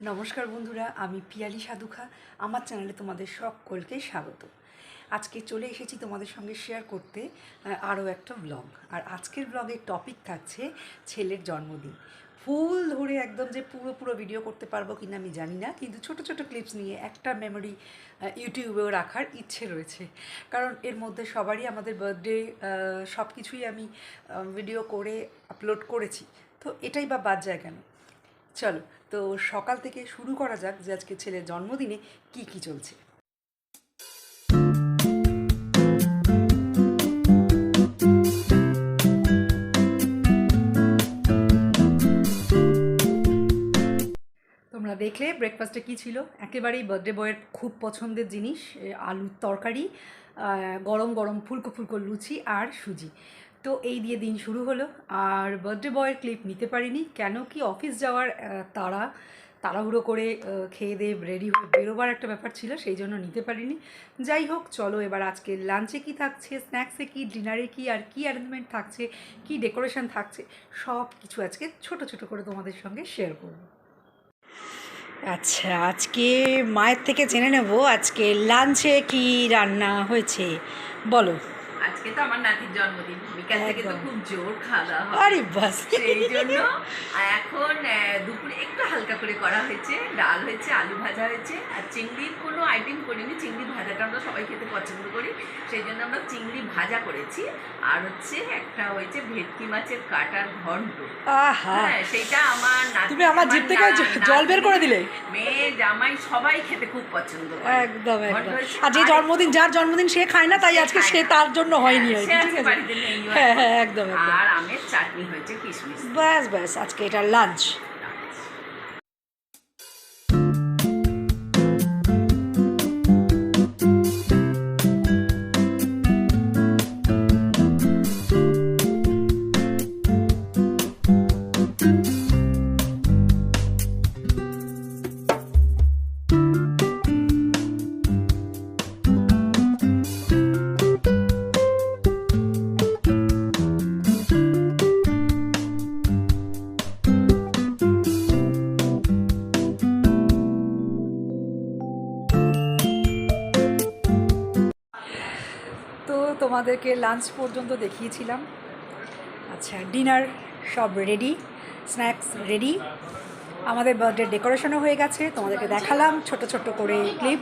নমস্কার বন্ধুরা আমি পিয়ালি সাধুখা আমার চ্যানেলে তোমাদের সকলকে স্বাগত। আজকে চলে এসেছি তোমাদের সঙ্গে শেয়ার করতে আরও একটা ব্লগ আর আজকের ব্লগের টপিক থাকছে ছেলের জন্মদিন। ফুল ধরে একদম যে পুরো পুরো ভিডিও করতে পারব কিনা আমি জানি না কিন্তু ছোট ছোট ক্লিপস নিয়ে একটা মেমোরি ইউটিউবেও রাখার ইচ্ছে রয়েছে। কারণ এর মধ্যে সবারই আমাদের বার্থডে সব কিছুই আমি ভিডিও করে আপলোড করেছি। তো এটাই বা বাদ যায় কেন? চলো, তো সকাল থেকে শুরু করা যাক যে আজকে ছেলের জন্মদিনে কি কি চলছে। তোমরা দেখলে ব্রেকফাস্টে কি ছিল? একেবারেই বার্থডে বয়ের খুব পছন্দের জিনিস আলুর তরকারি গরম গরম ফুলকো ফুলকো লুচি আর সুজি। তো এই দিয়ে দিন শুরু হলো। আর বার্থডে বয়ের ক্লিপ নিতে পারিনি। কেন কি অফিস যাওয়ার তাড়া, তাড়াহুড়ো করে খেয়ে দিয়ে রেডি হয়ে বেরোবার একটা ব্যাপার ছিল, সেই জন্য নিতে পারিনি। যাই হোক, চলো এবার আজকে লাঞ্চে কি থাকছে স্ন্যাক্সে কি ডিনারে কি, আর কি অ্যারেঞ্জমেন্ট থাকছে, কি ডেকোরেশন থাকছে, সব কিছু আজকে ছোট ছোট করে তোমাদের সঙ্গে শেয়ার করব। আচ্ছা আজকে মায়ের থেকে জেনে নেব, আজকে লাঞ্চে কি রান্না হয়েছে, বলো। আজকে তো আমার নাতির জন্মদিন। বিকাল থেকে তো খুব জোর খাওয়া। আরে বাস। সেই জন্য এখন দুপুরে একটু হালকা করে করা হয়েছে। ডাল হয়েছে আলু ভাজা হয়েছে আর চিংড়ির কোনো আইটেম করিনি। চিংড়ি ভাজাটা আমরা সবাই খেতে পছন্দ করি। সেই জন্য আমরা চিংড়ি ভাজা করেছি। আর হচ্ছে একটা হয়েছে ভেটকি মাছের কাটার ঘন্ট। হ্যাঁ সেটা আমার তুমি আমার জিভ থেকে জল বের করে দিলে? মেয়ে জামাই সবাই খেতে খুব পছন্দ করে। একদম একদম। আর যে জন্মদিন যার জন্মদিন সে খায় না তাই আজকে সে তার জন্য হয়নি আর ঠিক আছে? হ্যাঁ হ্যাঁ একদম একদম। আর আমের চাটনি হয়েছে কিশমিশ। ব্যাস ব্যাস আজকে এটা লাঞ্চ তোমাদেরকে লাঞ্চ পর্যন্ত দেখিয়েছিলাম। আচ্ছা ডিনার সব রেডি স্ন্যাক্স রেডি আমাদের বার্থডে ডেকোরেশনও হয়ে গেছে, তোমাদেরকে দেখালাম ছোট ছোট করে ক্লিপ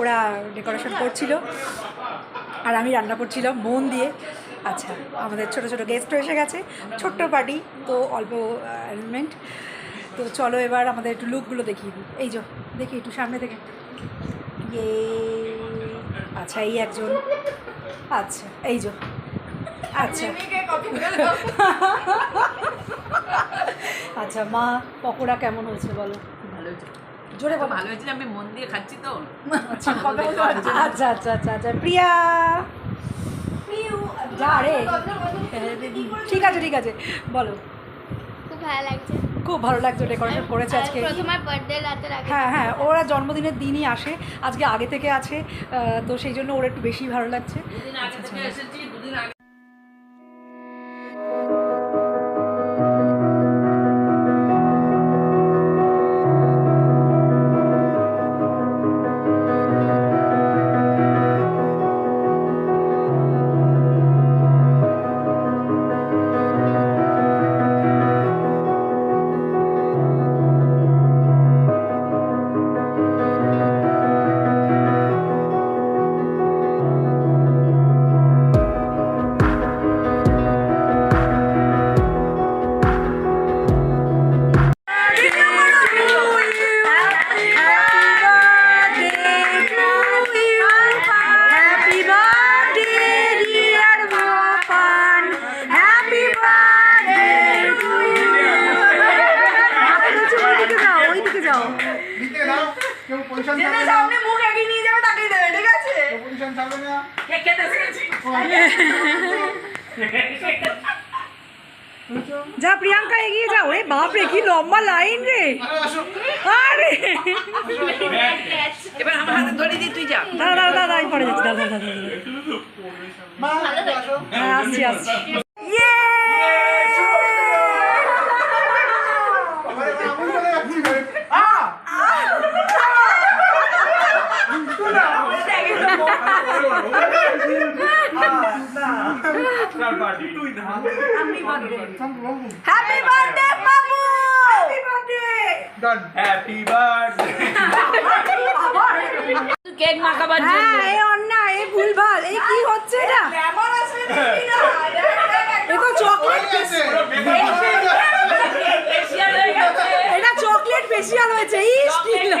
ওরা ডেকোরেশন করছিল। আর আমি রান্না করছিলাম মন দিয়ে। আচ্ছা আমাদের ছোট ছোট গেস্টও এসে গেছে। ছোট্ট পার্টি তো অল্প অ্যারেঞ্জমেন্ট তো চলো এবার আমাদের একটু লুকগুলো দেখিয়ে দিই। এই যো, দেখি একটু সামনে থেকে। ইয়ে আচ্ছা এই একজন। আচ্ছা এই যো। আচ্ছা। আচ্ছা মা পকোড়া কেমন হয়েছে বলো? ভালো হয়েছে। জোরে তো বলো। ভালো হয়েছে আমি মন দিয়ে খাচ্ছি তো। আচ্ছা আচ্ছা আচ্ছা। আচ্ছা আচ্ছা প্রিয়া। যা রে। ঠিক আছে ঠিক আছে বলো। খুব ভালো লাগছে। খুব ভালো লাগছে ডেকোরেশন করেছে আজকে। হ্যাঁ হ্যাঁ ওরা জন্মদিনের দিনই আসে আজকে আগে থেকে আছে আহ, তো সেই জন্য ওরা একটু বেশি ভালো লাগছে। যা প্রিয়াঙ্কা এগিয়ে যা রে বাপ রে কি লম্বা লাইন রে। আরে। আসো আরে এবার আমার হাতে ধরে দিয়ে তুই যা। দাঁড়া দাঁড়া দাঁড়া আমি পরে যাচ্ছি দাঁড়া দাঁড়া দাঁড়া। হ্যাঁ আসছি আসছি। হ্যাপি বার্থডে বাবু happy birthday done happy birthday cake মাখাবার হ্যাঁ এই অন্যায় এই ভুলভাল এই কি হচ্ছে এটা? এ তো চকলেট এটা চকলেট ফেসিয়াল হয়েছে। ইস কি না।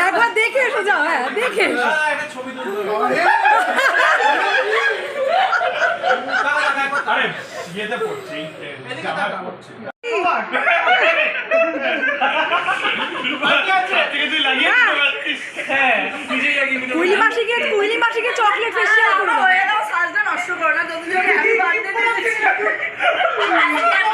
একবার দেখে এসো যাও হ্যাঁ দেখে এসো। একটা ছবি তুলতে আরে ইয়েতে পড়ছি। জামাটা পড়ছি। হ্যাঁ নিজেই লাগিয়ে দিতে কুইলি মাসিকে কুইলি মাসিকে চকলেট ফেসিয়াল করব।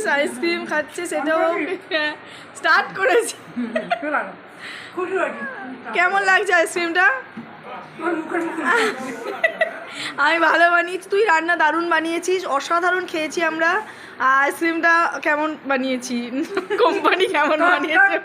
খাচ্ছিস আইসক্রিম খাচ্ছে সেটাও স্টার্ট করেছি। কেমন লাগছে আইসক্রিমটা আমি ভালো বানিয়েছি তুই রান্না দারুণ বানিয়েছিস অসাধারণ খেয়েছি আমরা। আইসক্রিমটা কেমন বানিয়েছি? কোম্পানি কেমন বানিয়েছে।